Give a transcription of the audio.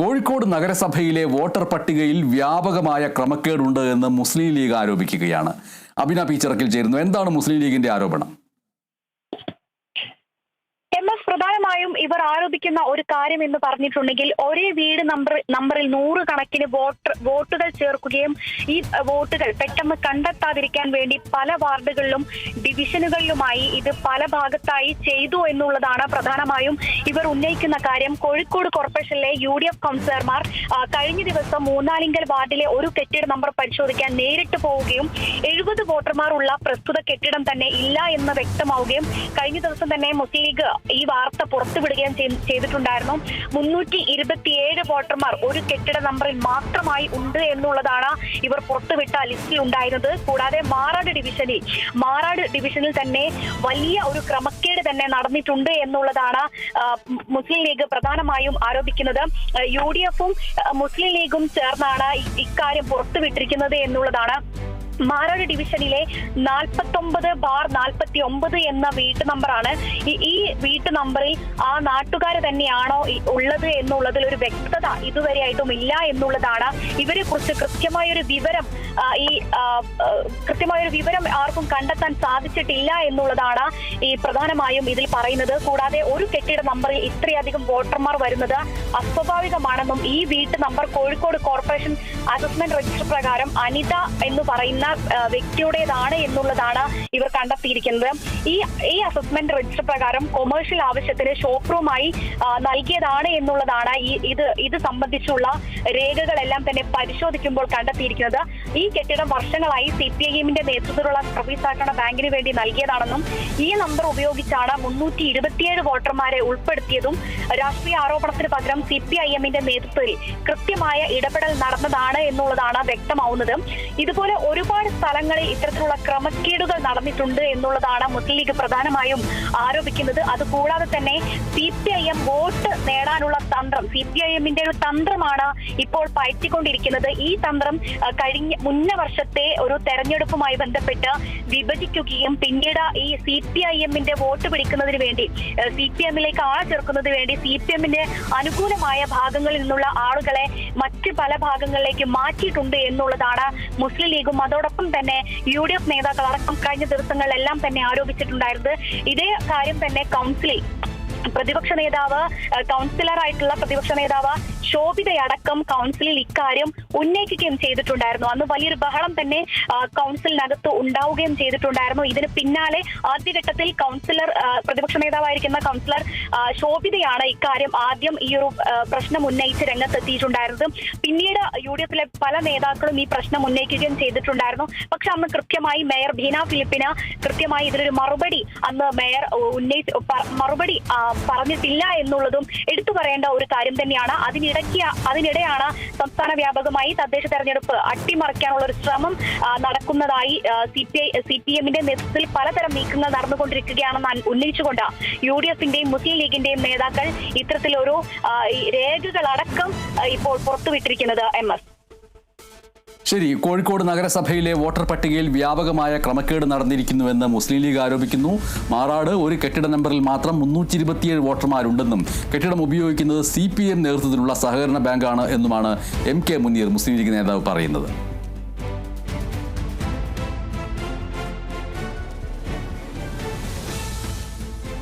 കോഴിക്കോട് നഗരസഭയിലെ വോട്ടർ പട്ടികയിൽ വ്യാപകമായ ക്രമക്കേടുണ്ട് എന്ന് മുസ്ലിം ലീഗ് ആരോപിക്കുകയാണ്. അബിന പീച്ചറക്കിൽ ചേരുന്നു. എന്താണ് മുസ്ലിം ലീഗിന്റെ ആരോപണം എം എസ് പ്രധാനമായും ഇവർ ആരോപിക്കുന്ന ഒരു കാര്യം എന്ന് പറഞ്ഞിട്ടുണ്ടെങ്കിൽ ഒരേ വീട് നമ്പർ നമ്പറിൽ നൂറ് കണക്കിന് വോട്ടർ വോട്ടുകൾ ചേർക്കുകയും ഈ വോട്ടുകൾ പെട്ടെന്ന് കണ്ടെത്താതിരിക്കാൻ വേണ്ടി പല വാർഡുകളിലും ഡിവിഷനുകളിലുമായി ഇത് പല ഭാഗത്തായി ചെയ്തു എന്നുള്ളതാണ് പ്രധാനമായും ഇവർ ഉന്നയിക്കുന്ന കാര്യം. കോഴിക്കോട് കോർപ്പറേഷനിലെ യു ഡി എഫ് കൗൺസിലർമാർ കഴിഞ്ഞ ദിവസം മൂന്നാലിങ്കൽ വാർഡിലെ ഒരു കെട്ടിട നമ്പർ പരിശോധിക്കാൻ നേരിട്ട് പോവുകയും എഴുപത് വോട്ടർമാർ ഉള്ള പ്രസ്തുത കെട്ടിടം തന്നെ ഇല്ല എന്ന് വ്യക്തമാവുകയും കഴിഞ്ഞ ദിവസം തന്നെ മുസ്ലിം ലീഗ് ഈ വാർത്ത പുറത്തുവിടുകയും ചെയ്- ചെയ്തിട്ടുണ്ടായിരുന്നു. മുന്നൂറ്റി ഇരുപത്തിയേഴ് വോട്ടർമാർ ഒരു കെട്ടിട നമ്പറിൽ മാത്രമായി ഉണ്ട് എന്നുള്ളതാണ് ഇവർ പുറത്തുവിട്ട ലിസ്റ്റിൽ ഉണ്ടായിരുന്നത്. കൂടാതെ മാറാട് ഡിവിഷനിൽ മാറാട് ഡിവിഷനിൽ തന്നെ വലിയ ഒരു ക്രമക്കേട് തന്നെ നടന്നിട്ടുണ്ട് എന്നുള്ളതാണ് മുസ്ലിം ലീഗ് പ്രധാനമായും ആരോപിക്കുന്നത്. യു ഡി എഫും മുസ്ലിം ലീഗും ചേർന്നാണ് ഇക്കാര്യം പുറത്തുവിട്ടിരിക്കുന്നത് എന്നുള്ളതാണ് മാറാട് ഡിവിഷനിലെ നാൽപ്പത്തൊമ്പത് ബാർ നാൽപ്പത്തി ഒമ്പത് എന്ന വീട്ടു നമ്പറാണ്. ഈ- വീട്ടു നമ്പറിൽ ആ നാട്ടുകാർ തന്നെയാണോ ഉള്ളത് എന്നുള്ളതിൽ ഒരു വ്യക്തത ഇതുവരെയായിട്ടും ഇല്ല എന്നുള്ളതാണ്. ഇവരെ കുറിച്ച് കൃത്യമായൊരു വിവരം ഈ കൃത്യമായൊരു വിവരം ആർക്കും കണ്ടെത്താൻ സാധിച്ചിട്ടില്ല എന്നുള്ളതാണ് ഈ പ്രധാനമായും ഇതിൽ പറയുന്നത്. കൂടാതെ ഒരു കെട്ടിട നമ്പറിൽ ഇത്രയധികം വോട്ടർമാർ വരുന്നത് അസ്വാഭാവികമാണെന്നും ഈ വീട്ടു number Kozhikode corporation assessment register പ്രകാരം അനിത എന്ന് പറയുന്ന വ്യക്തിയുടേതാണ് എന്നുള്ളതാണ് ഇവർ കണ്ടെത്തിയിരിക്കുന്നത്. ഈ ഈ അസസ്മെന്റ് രജിസ്റ്റർ പ്രകാരം കൊമേഴ്ഷ്യൽ ആവശ്യത്തിന് ഷോപ്പ് റൂമായി നൽകിയതാണ് എന്നുള്ളതാണ് ഈ ഇത് ഇത് സംബന്ധിച്ചുള്ള രേഖകളെല്ലാം തന്നെ പരിശോധിക്കുമ്പോൾ കണ്ടെത്തിയിരിക്കുന്നത്. ഈ കെട്ടിടം വർഷങ്ങളായി സി പി ഐ എമ്മിന്റെ നേതൃത്വത്തിലുള്ള സർവീസ് സഹകരണ ബാങ്കിന് വേണ്ടി നൽകിയതാണെന്നും ഈ നമ്പർ ഉപയോഗിച്ചാണ് മുന്നൂറ്റി ഇരുപത്തിയേഴ് വോട്ടർമാരെ ഉൾപ്പെടുത്തിയതും രാഷ്ട്രീയ ആരോപണത്തിന് പകരം സി പി ഐ എമ്മിന്റെ നേതൃത്വത്തിൽ കൃത്യമായ ഇടപെടൽ നടന്നതാണ് എന്നുള്ളതാണ് വ്യക്തമാവുന്നത്. ഇതുപോലെ ഒരുപാട് സ്ഥലങ്ങളിൽ ഇത്തരത്തിലുള്ള ക്രമക്കേടുകൾ നടന്നിട്ടുണ്ട് എന്നുള്ളതാണ് മുസ്ലിം ലീഗ് പ്രധാനമായും ആരോപിക്കുന്നത്. അതുകൂടാതെ തന്നെ C P I M vote നേടാനുള്ള തന്ത്രം. സി പി ഐ എമ്മിന്റെ ഒരു തന്ത്രമാണ് ഇപ്പോൾ പയറ്റിക്കൊണ്ടിരിക്കുന്നത്. ഈ തന്ത്രം കഴിഞ്ഞ മുന്ന വർഷത്തെ ഒരു തെരഞ്ഞെടുപ്പുമായി ബന്ധപ്പെട്ട് വിഭജിക്കുകയും പിന്നീട് ഈ സി പി ഐ എമ്മിന്റെ വോട്ട് പിടിക്കുന്നതിന് വേണ്ടി സി പി എമ്മിലേക്ക് ആൾ ചേർക്കുന്നതിന് വേണ്ടി സി പി എമ്മിന്റെ അനുകൂലമായ ഭാഗങ്ങളിൽ നിന്നുള്ള ആളുകളെ മറ്റ് പല ഭാഗങ്ങളിലേക്ക് മാറ്റിയിട്ടുണ്ട് എന്നുള്ളതാണ് മുസ്ലിം ലീഗും. അതോടൊപ്പം തന്നെ യു ഡി എഫ് നേതാക്കൾ അടക്കം കഴിഞ്ഞ ദിവസങ്ങളിലെല്ലാം തന്നെ ആരോപിച്ചിട്ടുണ്ടായിരുന്നത്. ഇതേ കാര്യം തന്നെ കൗൺസിലിൽ പ്രതിപക്ഷ നേതാവ് ആയിട്ടുള്ള പ്രതിപക്ഷ നേതാവ് ശോഭിതയടക്കം കൗൺസിലിൽ ഇക്കാര്യം ഉന്നയിക്കുകയും ചെയ്തിട്ടുണ്ടായിരുന്നു. അന്ന് വലിയൊരു ബഹളം തന്നെ കൗൺസിലിനകത്ത് ഉണ്ടാവുകയും ചെയ്തിട്ടുണ്ടായിരുന്നു. ഇതിന് പിന്നാലെ ആദ്യഘട്ടത്തിൽ കൗൺസിലർ പ്രതിപക്ഷ നേതാവായിരിക്കുന്ന കൗൺസിലർ ശോഭിതയാണ് ഇക്കാര്യം ആദ്യം ഈ ഒരു പ്രശ്നം ഉന്നയിച്ച് രംഗത്തെത്തിയിട്ടുണ്ടായിരുന്നത്. പിന്നീട് യു ഡി എഫിലെ പല നേതാക്കളും ഈ പ്രശ്നം ഉന്നയിക്കുകയും ചെയ്തിട്ടുണ്ടായിരുന്നു. പക്ഷെ അന്ന് കൃത്യമായി മേയർ ബീന ഫിലിപ്പിന് കൃത്യമായി ഇതിലൊരു മറുപടി അന്ന് മേയർ ഉന്നയിച്ച് മറുപടി പറഞ്ഞിട്ടില്ല എന്നുള്ളതും എടുത്തു പറയേണ്ട ഒരു കാര്യം തന്നെയാണ്. അതിനിടയ്ക്ക് അതിനിടെയാണ് സംസ്ഥാന വ്യാപകമായി തദ്ദേശ തെരഞ്ഞെടുപ്പ് അട്ടിമറിക്കാനുള്ള ഒരു ശ്രമം നടക്കുന്നതായി C P I C P എമ്മിന്റെ നേതൃത്വത്തിൽ പലതരം നീക്കങ്ങൾ നടന്നുകൊണ്ടിരിക്കുകയാണെന്ന് ഉന്നയിച്ചുകൊണ്ട് യു ഡി എഫിന്റെയും മുസ്ലിം ലീഗിന്റെയും നേതാക്കൾ ഇത്തരത്തിലൊരു രേഖകളടക്കം ഇപ്പോൾ പുറത്തുവിട്ടിരിക്കുന്നത് എം എസ്. ശരി കോഴിക്കോട് നഗരസഭയിലെ വോട്ടർ പട്ടികയിൽ വ്യാപകമായ ക്രമക്കേട് നടന്നിരിക്കുന്നുവെന്ന് മുസ്ലിം ലീഗ് ആരോപിക്കുന്നു. മാറാട് ഒരു കെട്ടിട നമ്പറിൽ മാത്രം മുന്നൂറ്റി ഇരുപത്തിയേഴ് വോട്ടർമാരുണ്ടെന്നും കെട്ടിടം ഉപയോഗിക്കുന്നത് സി പി എം നേതൃത്വത്തിലുള്ള സഹകരണ ബാങ്കാണ് എന്നുമാണ് എം കെ മുനീർ മുസ്ലിം ലീഗ് നേതാവ് പറയുന്നത്.